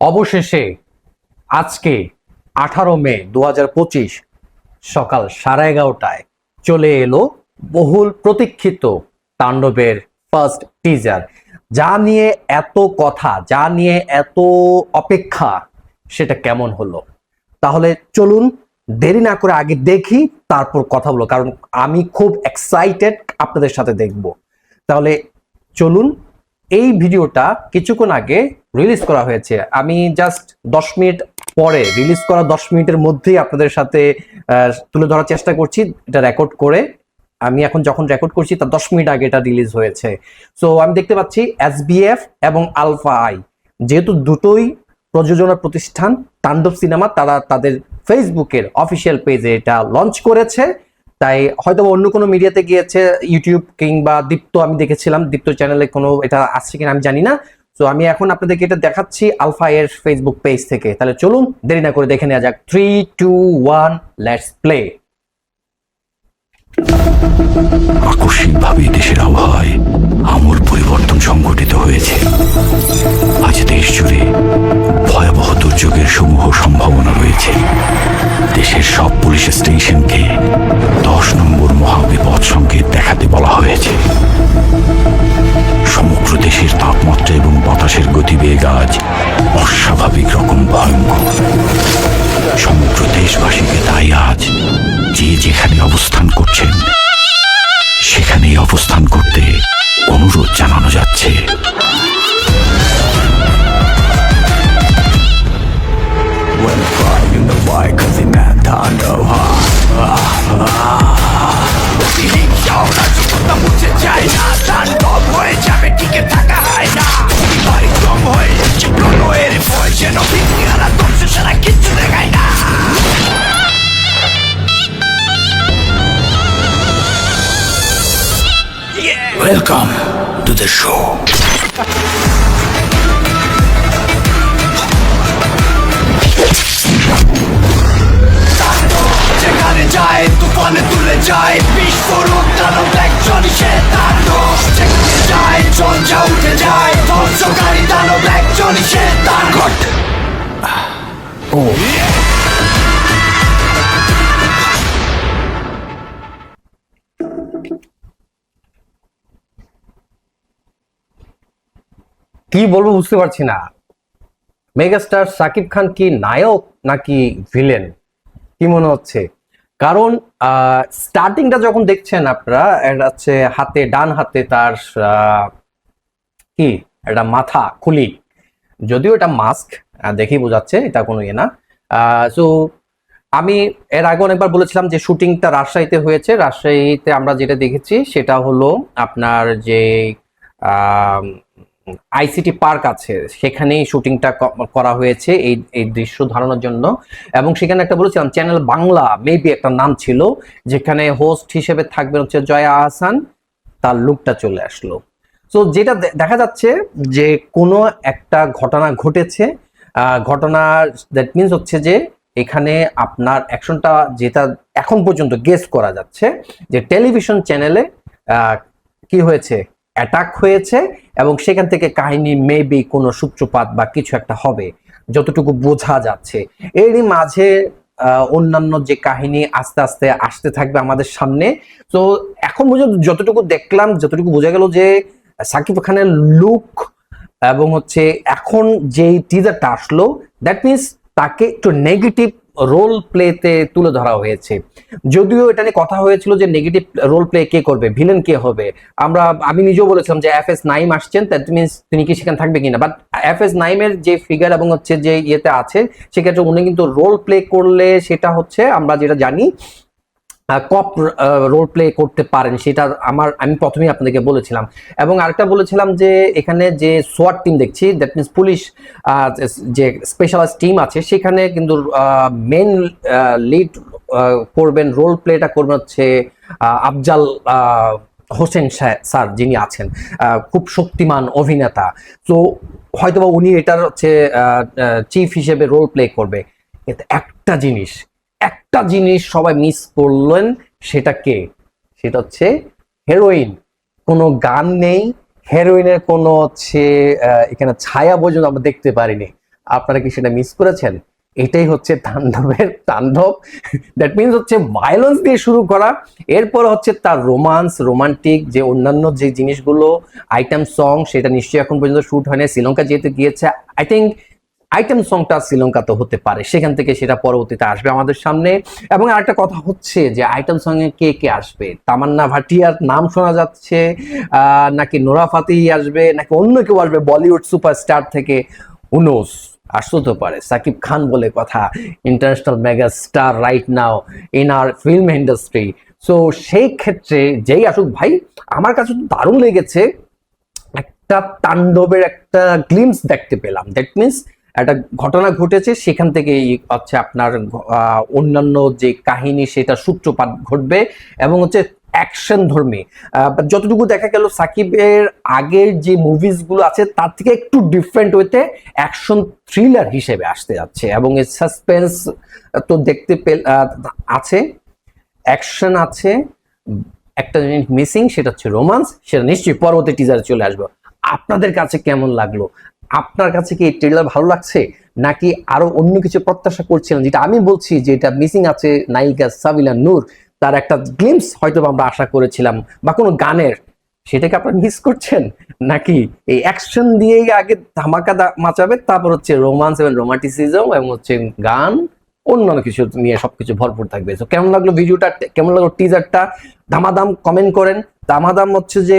অবশেষে আজকে আঠারো মে দু পঁচিশ সকাল সাড়ে এগারোটায় চলে এলো বহুল প্রতীক্ষিত তাণ্ডবের ফার্স্ট টিজার যা নিয়ে এত কথা, যা নিয়ে এত অপেক্ষা, সেটা কেমন হলো? তাহলে চলুন দেরি না করে আগে দেখি, তারপর কথা বলো কারণ আমি খুব এক্সাইটেড আপনাদের সাথে দেখব। তাহলে চলুন এই ভিডিওটা কিছুক্ষণ আগে রিলিজ করা হয়েছে। আমি জাস্ট দশ মিনিট পরে রিলিজ করা দশ মিনিটের মধ্যেই আপনাদের সাথে তুলে ধরার চেষ্টা করছি, এটা রেকর্ড করে। আমি এখন যখন রেকর্ড করছি, তার দশ মিনিট আগে এটা রিলিজ হয়েছে। সো আমি দেখতে পাচ্ছি এসবিএফ এবং আলফা আই যেহেতু দুটোই প্রযোজনা প্রতিষ্ঠান, তাণ্ডব সিনেমা, তারা তাদের ফেসবুকের অফিসিয়াল পেজে এটা লঞ্চ করেছে। তাই হয়তো অন্য কোনো মিডিয়াতে গিয়েছে ইউটিউব কিংবা দীপ্ত, আমি দেখেছিলাম, দীপ্ত চ্যানেলে কোনো এটা আসছে কিনা আমি জানি না। তো আমি এখন আপনাদেরকে এটা দেখাচ্ছি আলফা এর ফেসবুক পেজ থেকে। তাহলে চলুন, দেরি না করে দেখে নেওয়া যাক। Three two one let's play আকস্মিকভাবে দেশের আবহাওয়ায় আমূল পরিবর্তন সংঘটিত হয়েছে। আজ দেশ জুড়ে ভয়াবহ দুর্যোগের সমূহ সম্ভাবনা রয়েছে। দেশের সব পুলিশ স্টেশনকে দশ নম্বর মহাবিপদ সংকেত দেখাতে বলা হয়েছে। সমগ্র দেশের তাপমাত্রা এবং বাতাসের গতিবেগ আজ অস্বাভাবিক রকম ভয়ঙ্কর। সমগ্র দেশবাসীকে তাই আজ যে যেখানে অবস্থান করছেন, সেখানেই অবস্থান করতে অনুরোধ জানানো যাচ্ছে। দানব সে তাণ্ডব যেখানে যায় উঠে যায়, ধ্বংসকারী দানব সে তাণ্ডব ও। কি বলব বুঝতে পারছি না। মেগাস্টার সাকিব খান কি নায়ক নাকি ভিলেন? কি মনে হচ্ছে? কারণ স্টার্টিংটা যখন দেখছেন আপনারা, এটা হচ্ছে হাতে, ডান হাতে তার কি? একটা মাথা, খুলি। যদিও এটা মাস্ক দেখেই বোঝাচ্ছে, এটা কোনো ইয়ে না। সো আমি এর আগে অনেকবার বলেছিলাম যে শুটিংটা রাজশাহীতে হয়েছে। রাজশাহীতে আমরা যেটা দেখেছি, সেটা হলো আপনার যে আইসিটি পার্ক আছে, সেখানেই শুটিংটা করা হয়েছে এই এই দৃশ্য ধারণের জন্য। এবং সেখানে একটা বলেছিলাম চ্যানেল বাংলা মেবি একটা নাম ছিল, যেখানে হোস্ট হিসেবে থাকবেন হচ্ছে জয়া আহসান, তার লুকটা চলে আসলো। তো যেটা দেখা যাচ্ছে যে কোনো একটা ঘটনা ঘটেছে ঘটনা দ্যাট মিনস হচ্ছে যে এখানে আপনার অ্যাকশনটা যেটা এখন পর্যন্ত গেস করা যাচ্ছে, যে টেলিভিশন চ্যানেলে কি হয়েছে? অ্যাটাক হয়েছে এবং সেখান থেকে কাহিনী মেবি কোনো সূত্রপাত বা কিছু একটা হবে, যতটুকু বোঝা যাচ্ছে। এরই মাঝে অন্যান্য যে কাহিনী আস্তে আস্তে আসতে থাকবে আমাদের সামনে। তো এখন পর্যন্ত যতটুকু দেখলাম, যতটুকু বোঝা গেল যে সাকিব খানের লুক এবং হচ্ছে এখন যে টিজারটা আসলো দ্যাট মিনস তাকে একটু নেগেটিভ রোল প্লেতে তুলে ধরা হয়েছে। যদিও এটা নিয়ে কথা হয়েছিল যে নেগেটিভ রোল প্লে কে করবে ভিলেন কে হবে। আমরা, আমি নিজেও বলেছিলাম যে এফ এস নাইম আসছেন দ্যাট মিনস তিনি কি সেখানে থাকবে কিনা? বাট এফ এস নাইমের যে ফিগার এবং হচ্ছে যে ইয়েতে আছে, সেক্ষেত্রে উনি কিন্তু রোল প্লে করলে সেটা হচ্ছে আমরা যেটা জানি কপ রোল প্লে করতে পারেন, সেটা আমার, আমি প্রথমেই আপনাদেরকে বলেছিলাম। এবং আরেকটা বলেছিলাম যে, এখানে যে সোয়াট টিম দেখছি দ্যাট মিনস পুলিশ যে স্পেশালাইজ টিম আছে, সেখানে কিন্তু মেন লিড করবেন রোল প্লেটা করবেন হচ্ছে আফজাল হোসেন স্যার যিনি আছেন খুব শক্তিমান অভিনেতা। তো হয়তোবা উনি এটার হচ্ছে চিফ হিসেবে রোল প্লে করবে। একটা জিনিস একটা জিনিস সবাই মিস করলেন, সেটা কে? সেটা হচ্ছে হেরোইন কোনো গান নেই হেরোইনের কোনো হচ্ছে এখানে ছায়া পর্যন্ত আমরা দেখতে পারিনি। আপনারা কি সেটা মিস করেছেন? এটাই হচ্ছে তাণ্ডবের তাণ্ডব। দ্যাট মিনস হচ্ছে ভায়োলেন্স দিয়ে শুরু করা। এরপর হচ্ছে তার রোমান্স রোমান্টিক যে অন্যান্য যে জিনিসগুলো আইটেম সং সেটা নিশ্চয়ই এখন পর্যন্ত শুট হয়নি। শ্রীলঙ্কা যেহেতু গিয়েছে আই থিঙ্ক আইটেম সংটা শ্রীলঙ্কা তো হতে পারে, সেখান থেকে সেটা পরবর্তীতে আসবে আমাদের সামনে। এবং আরেকটা কথা হচ্ছে যে আইটেম সঙ্গে কে কে আসবে? তামান্না ভাটিয়ার নাম শোনা যাচ্ছে নাকি নোরা ফাতেহি আসবে, নাকি অন্য কেউ আসবে বলিউড সুপারস্টার থেকে? উনোস আসতে পারে। সাকিব খান বলে কথা international mega star right now in our film industry so সেই ক্ষেত্রে যেই আসুক ভাই, আমার কাছে দারুণ লেগেছে, একটা তাণ্ডবের একটা গ্লিমস দেখতে পেলাম। দ্যাট মিনস একটা ঘটনা ঘটেছে, সেখান থেকে হচ্ছে আপনার অন্যান্য যে কাহিনী, সেটা সূত্রপাত ঘটবে এবং হচ্ছে অ্যাকশন ধর্মী। যতটুকু দেখা গেল, সাকিবের আগের যে মুভিজগুলো আছে, তার থেকে একটু ডিফারেন্ট হইতে অ্যাকশন থ্রিলার হিসেবে আসতে যাচ্ছে এবং সাসপেন্স তো দেখতে পেল আছে অ্যাকশন আছে, একটা জিনিস মিসিং সেটা হচ্ছে রোমান্স সেটা নিশ্চয়ই পরবর্তী টিজারে চলে আসবে। আপনাদের কাছে কেমন লাগল? আপনার কাছে কি এই ট্রেলার ভালো লাগছে? নাকি আরও অন্য কিছু প্রত্যাশা করছিলেন? যেটা আমি বলছি যে এটা মিসিং আছে নায়িকা সাবিলা নূর। তার একটা গ্লিমস হয়তো আমরা আশা করেছিলাম, বা কোনো গানের। সেটাকে আপনারা মিস করছেন? নাকি এই অ্যাকশন দিয়েই আগে ধামাকা মাচাবে? তারপর হচ্ছে রোমান্স এবং রোমান্টিসিজম এবং হচ্ছে গান। অন্যান্য কিছু নিয়ে সবকিছু ভরপুর থাকবে। তো কেমন লাগল ভিডিওটা? কেমন লাগল টিজারটা দামাদাম কমেন্ট করেন। দামাদাম হচ্ছে যে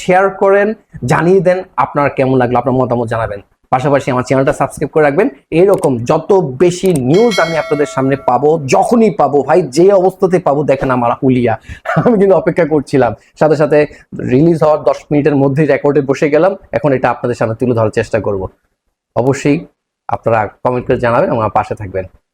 শেয়ার করেন, জানিয়ে দেন আপনার কেমন লাগল, আপনার মতামত জানাবেন। পাশাপাশি আমার চ্যানেলটা সাবস্ক্রাইব করে রাখবেন। এরকম যত বেশি নিউজ আমি আপনাদের সামনে পাবো, যখনই পাবো, ভাই, যে অবস্থাতে পাবো, দেখেন আমার হুলিয়া আমি কিন্তু অপেক্ষা করছিলাম। সাথে সাথে রিলিজ হওয়ার দশ মিনিটের মধ্যেই রেকর্ডে বসে গেলাম। এখন এটা আপনাদের সামনে তুলে ধরার চেষ্টা করব। অবশ্যই আপনারা কমেন্ট করে জানাবেন আমার পাশে থাকবেন।